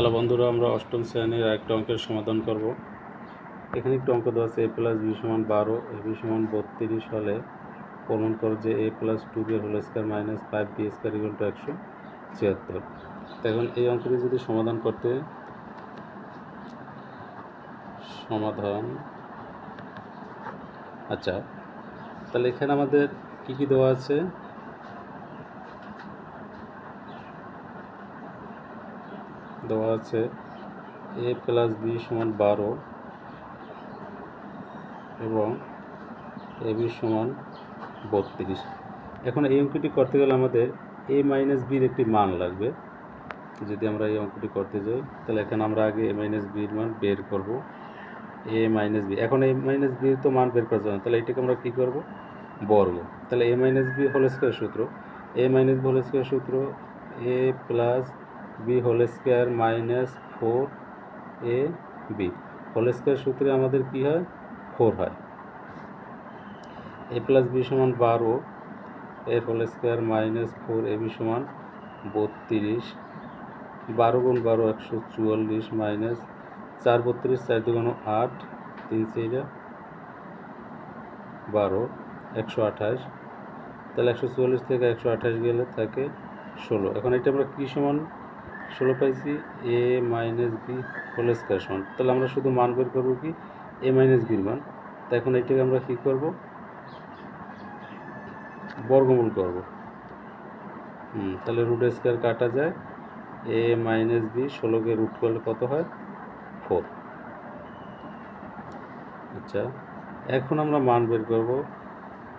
Hello বন্ধুরা, আমরা অষ্টম শ্রেণির একটা অঙ্কের সমাধান করব। এখানে একটু অঙ্ক দেওয়া আছে, এ প্লাস বি সমান বারো, এ বি সমান বত্রিশ হলে প্রমাণ করো যে A plus two B whole square minus five B square equal to একশো ছিয়াত্তর। এখন এই অঙ্কটি যদি সমাধান করতে সমাধান আচ্ছা তাহলে এখানে আমাদের কি কি দেওয়া আছে? দেওয়া আছে। এ প্লাস বি সমান বারো এবং এ বি সমান বত্রিশ। এখন এই অঙ্কটি করতে গেলে আমাদের এ মাইনাস বির একটি মান লাগবে। যদি আমরা এই অঙ্কটি করতে যাই, তাহলে এখানে আমরা আগে এ মাইনাস বির মান বের করব। এ মাইনাস বি, এখন এ মাইনাস বির তো মান বের করা যাবে না তাহলে এটাকে আমরা কী করব? বর্গ। তাহলে A minus B whole square সূত্র, A minus B whole square সূত্র, A plus B whole square minus four A B whole square সূত্রে আমাদের কী হয়? ফোর হয়। এ প্লাস বি সমান বারো এর whole square minus four A B সমান বত্রিশ, বারো গুণ বারো একশো চুয়াল্লিশ মাইনাস চার বত্রিশ, চার দুগুণ আট, তিন সেইটা বারো, একশো আঠাশ। তাহলে একশো চুয়াল্লিশ থেকে একশো আঠাশ গেলে থাকে ষোলো। এখন এটা আমরা কী সমান ষোলো পাইছি A minus B whole square সমান। তাহলে আমরা শুধু মান বের করব কি? এ মাইনাস বির মান। তো এখন এটাকে আমরা কী করব? বর্গমূল করব। হুম, তাহলে রুট স্কোয়ার কাটা যায়। এ মাইনাস বি ষোলোকে রুট করলে কত হয়? ফোর আচ্ছা এখন আমরা মান বের করব।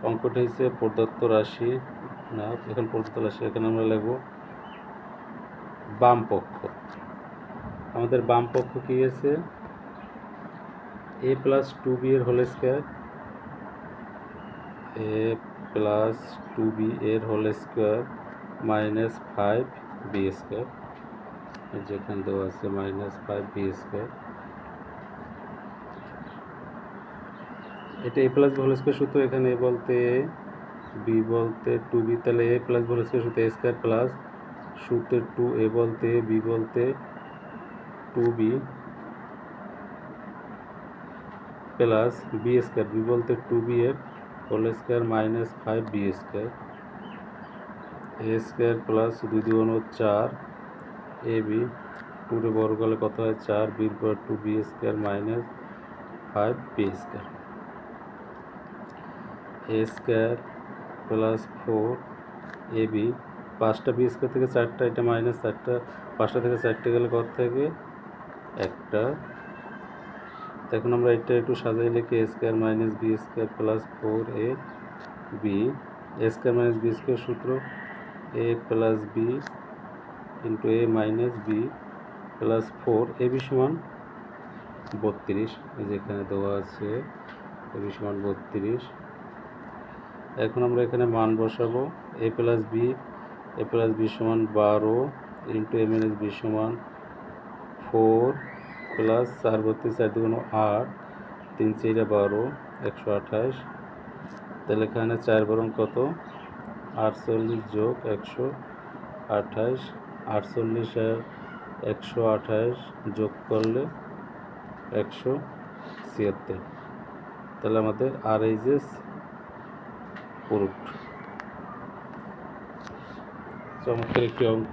অঙ্কটা হচ্ছে প্রদত্ত রাশি। না, এখন প্রদত্ত রাশি, এখানে আমরা লিখব বাম পক্ষ আমাদের বাম পক্ষ কী আছে? এ প্লাস টু বি এর whole square A plus two B এর whole square minus five B square যেখানে দেওয়া আছে মাইনাস ফাইভ বি স্কোয়ার এটা এ প্লাস হোল স্কোয়ার সূত্র, এখানে বলতে বি বলতে টু বি তাহলে এ প্লাস হোল স্কোয়ার সূত্র এ স্কোয়ার প্লাস সূত্রে টু এ বলতে বি বলতে two B plus B square, B বলতে টু বি এর whole square minus five B square. A square plus দুই দুগুণ চার এ বি টুরে বড় করলে কত হয়? চার, বির পর two B square minus five B square. A square plus four A B পাঁচটা বি স্কোয়ার থেকে চারটা, এটা মাইনাস চারটা, পাঁচটা থেকে চারটে গেলে কত থেকে? একটা। এখন আমরা এটা একটু সাজাই লিখি A square minus B square plus four A B A square minus B square সূত্র A plus B into A minus B plus four A B সমান বত্রিশ যেখানে দেওয়া আছে এ বি সমান বত্রিশ। এখন আমরা এখানে মান বসাবো A plus B A plus B সমান বারো ইন্টু এ মাইনাস বি সমান ফোর প্লাস চার বত্রিশ চার দুগুণ আট তিন চাইরা বারো একশো আঠাশ। তাহলে এখানে চার বরং কত? আটচল্লিশ যোগ একশো আঠাশ। আটচল্লিশ আর একশো আঠাশ যোগ করলে একশো ছিয়াত্তর। তাহলে আমাদের আর এইচএস প্রুফড চমৎকার একটি অঙ্ক